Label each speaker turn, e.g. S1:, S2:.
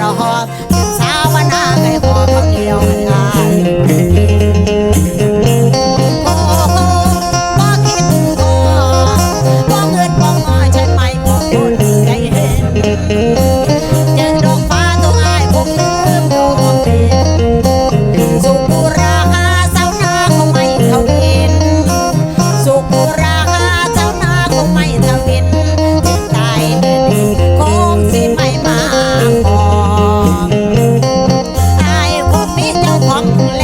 S1: ระหอบสาวบ้นนาไก่หอบข้าวเหนียวงายโอ้โหบ่คิดพอบ่เงินบ่งอฉันไม่พอคนใจเห็น Let's go.